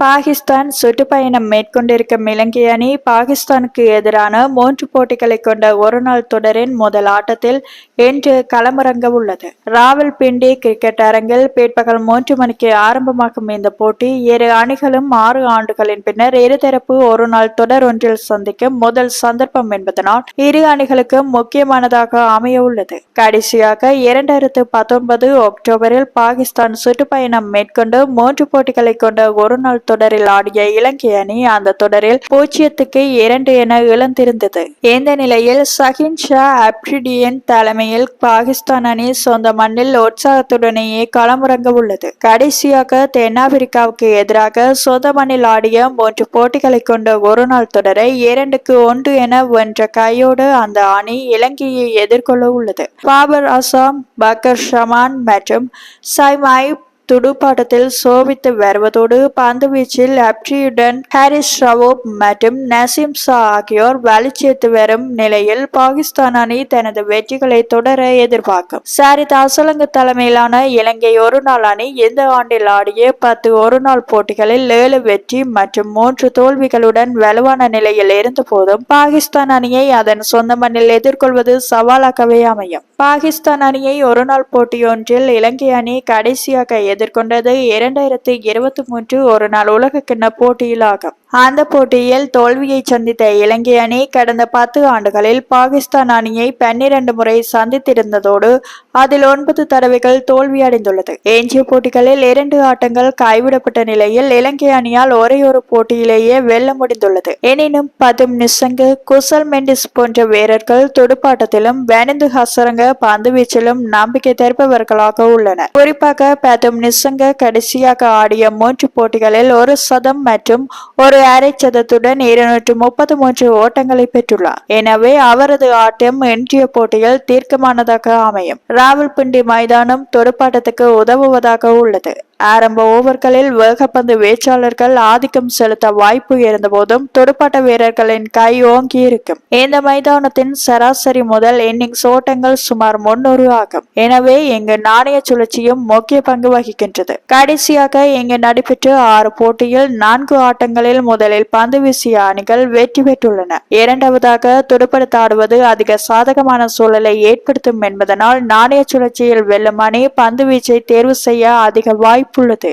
பாகிஸ்தான் சுற்றுப்பயணம் மேற்கொண்டிருக்கும் இலங்கை அணி பாகிஸ்தானுக்கு எதிரான மூன்று போட்டிகளை கொண்ட ஒருநாள் தொடரின் முதல் ஆட்டத்தில் இன்று களமிறங்க உள்ளது. ராவல்பிண்டி கிரிக்கெட் அரங்கில் பிற்பகல் மூன்று மணிக்கு ஆரம்பமாகும் இந்த போட்டி. இரு அணிகளும் ஆறு ஆண்டுகளின் பின்னர் இருதரப்பு ஒருநாள் தொடர் ஒன்றில் சந்திக்கும் முதல் சந்தர்ப்பம் என்பதனால் இரு அணிகளுக்கும் முக்கியமானதாக அமைய உள்ளது. கடைசியாக இரண்டாயிரத்து பத்தொன்பது அக்டோபரில் பாகிஸ்தான் சுற்றுப்பயணம் மேற்கொண்டு மூன்று போட்டிகளை கொண்ட ஒருநாள் தொடரில் ஆடிய இலங்கை அணி அந்த தொடரில் பூஜ்ஜியத்துக்கு இரண்டு என இழந்திருந்தது இந்த நிலையில் சஹின் ஷா அப்ரிடியன் தலைமையில் பாகிஸ்தான் அணி சொந்த மண்ணில் உற்சாகத்துடனேயே களமிறங்க உள்ளது. கடைசியாக தென்னாப்பிரிக்காவுக்கு எதிராக சொந்த மண்ணில் ஆடிய மூன்று போட்டிகளை கொண்ட ஒருநாள் தொடரை இரண்டுக்கு ஒன்று என வென்ற கையோடு அந்த அணி இலங்கையை எதிர்கொள்ள உள்ளது. பாபர் அசாம் பக்கர் ஷமான் மற்றும் சைமாய் துடுப்பாட்டத்தில் சோபித்து வருவதோடு பந்துவீச்சில் அப்டியுடன் ஹாரிஸ் ரவோப் மற்றும் நசீம் ஷா ஆகியோர் வலிச்சேர்த்து வரும் நிலையில் பாகிஸ்தான் அணி தனது வெற்றிகளை தொடர எதிர்பார்க்கும். சாரித் அசலங்க தலைமையிலான இலங்கை ஒருநாள் அணி இந்த ஆண்டில் ஆடிய பத்து ஒருநாள் போட்டிகளில் ஏழு வெற்றி மற்றும் மூன்று தோல்விகளுடன் வலுவான நிலையில் இருந்த போதும் பாகிஸ்தான் அணியை அதன் சொந்த மண்ணில் எதிர்கொள்வது சவாலாகவே அமையும். பாகிஸ்தான் அணியை ஒருநாள் போட்டியொன்றில் இலங்கை அணி கடைசியாக எதிர்கொண்டது இரண்டாயிரத்தி இருபத்தி மூன்று ஒரு நாள் உலகக்கிண்ண போட்டியிலாகும். அந்த போட்டியில் தோல்வியை சந்தித்த இலங்கை அணி கடந்த பத்து ஆண்டுகளில் பாகிஸ்தான் அணியை பன்னிரண்டு முறை சந்தித்திருந்ததோடு அதில் ஒன்பது தடவைகள் தோல்வியடைந்துள்ளது எஞ்சிய போட்டிகளில் இரண்டு ஆட்டங்கள் கைவிடப்பட்ட நிலையில் இலங்கை அணியால் ஒரே ஒரு போட்டியிலேயே வெல்ல முடிந்துள்ளது. எனினும் பதும் நிசங்கு குசல் மெண்டிஸ் போன்ற வீரர்கள் துடுப்பாட்டத்திலும் வேனந்து ஹசரங்க பந்து வீச்சிலும் நம்பிக்கை தருப்பவர்களாக உள்ளனர். குறிப்பாக பதும் நிசங்க கடைசியாக ஆடிய மூன்று போட்டிகளில் ஒரு சதம் மற்றும் ஒரு அரை சதத்துடன் இருநூற்று முப்பத்தி மூன்று ஓட்டங்களை பெற்றுள்ளார். எனவே அவரது ஆட்டம் இன்றைய போட்டியில் தீர்க்கமானதாக அமையும். ராவல்பிண்டி மைதானம் துடுப்பாட்டத்துக்கு உதவுவதாக உள்ளது. ஆரம்ப ஓவர்களில் வேகப்பந்து வேச்சாளர்கள் ஆதிக்கம் செலுத்த வாய்ப்பு இருந்தபோதும் துடுப்பாட்ட வீரர்களின் கை ஓங்கி இருக்கும் இந்த மைதானத்தின் சராசரி முதல் இன்னிங்ஸ் ஓட்டங்கள் சுமார் முன்னூறு ஆகும். எனவே இங்கு நாணய சுழற்சியும் முக்கிய பங்கு வகிக்கின்றது. கடைசியாக இங்கு நடைபெற்ற ஆறு போட்டியில் நான்கு ஆட்டங்களில் முதலில் பந்து வீசிய அணிகள் வெற்றி பெற்றுள்ளன. இரண்டாவதாக துடுப்படுத்த ஆடுவது அதிக சாதகமான சூழலை ஏற்படுத்தும் என்பதனால் நாணய சுழற்சியில் வெல்லும் அணி பந்து வீச்சை தேர்வு செய்ய அதிக வாய்ப்பு ফুল্লতে